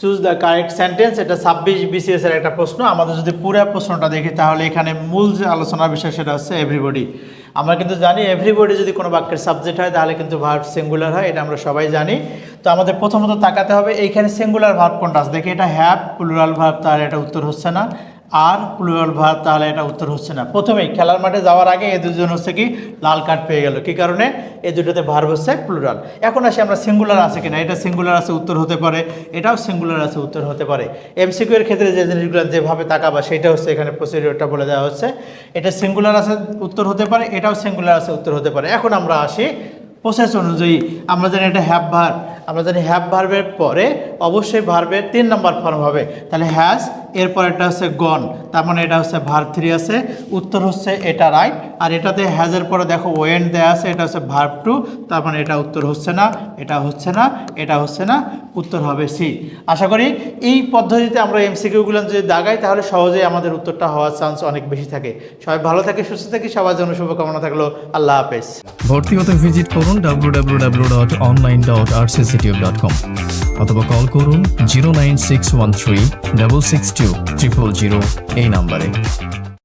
Choose the correct sentence এটা ছাব্বিশ BCS এর একটা প্রশ্ন। আমাদের যদি পুরো প্রশ্নটা দেখি, তাহলে এখানে মূল যে আলোচনার বিষয় সেটা হচ্ছে এভরিবডি আমরা কিন্তু জানি এভরিবডি যদি কোনো বাক্যের সাবজেক্ট হয়, তাহলে কিন্তু ভার্ব সিঙ্গুলার হয়, এটা আমরা সবাই জানি। তো আমাদের প্রথমত তাকাতে হবে, এইখানে সিঙ্গুলার ভার্ব কোনটা আছে? দেখি, এটা হ্যাপ প্লুরাল ভার্ব তার এটা উত্তর হচ্ছে না। আর প্লুরাল ভার্ব তাহলে এটা উত্তর হচ্ছে না। প্রথমেই খেলার মাঠে যাওয়ার আগে এ দুজন হচ্ছে কি, লাল কার্ড পেয়ে গেল। কি কারণে? এ দুটোতে ভার্ব হচ্ছে প্লুরাল এখন আসি আমরা সিঙ্গুলার আছে কিনা? এটা সিঙ্গুলার আছে উত্তর হতে পারে, এটাও সিঙ্গুলার আছে উত্তর হতে পারে। এমসিকিউ এর ক্ষেত্রে যে জিনিসগুলো যেভাবে তাকাবা, সেটা হচ্ছে এখানে প্রসিডিওরটা বলে দেওয়া হচ্ছে। এটা সিঙ্গুলার আছে, উত্তর হতে পারে, এটাও সিঙ্গুলার আছে, উত্তর হতে পারে। এখন আমরা আসি প্রসেস অনুযায়ী। আমরা জানি এটা হ্যাপ ভার আমরা জানি হ্যাপ ভার্বের পরে অবশ্যই ভার্বের তিন নম্বর ফর্ম হবে। তাহলে হ্যাজ এরপর এটা হচ্ছে গন তার মানে এটা হচ্ছে ভার্ব থ্রি আছে। উত্তর হচ্ছে এটা রাইট আর এটাতে হ্যাজের পরে দেখো ওয়েন দেয়া আছে, এটা হচ্ছে ভার্ব টু তার মানে এটা উত্তর হচ্ছে না, এটা হচ্ছে না, এটা হচ্ছে না, উত্তর হবে সি আশা করি এই পদ্ধতিতে আমরা এমসিকিউগুলো যদি দাগাই, তাহলে সহজেই আমাদের উত্তরটা হওয়ার চান্স অনেক বেশি থাকে। সবাই ভালো থাকে, সুস্থ থাকি, সবার জন্য শুভকামনা থাকল। আল্লাহ হাফেজ। ভর্তি হতে ভিজিট করুন ডব্লিউ ডাব্লিউ ডাব্লিউ www.online.rcctube.com অথবা কল করুন zero nine six one three double six two triple zero এই নাম্বারে।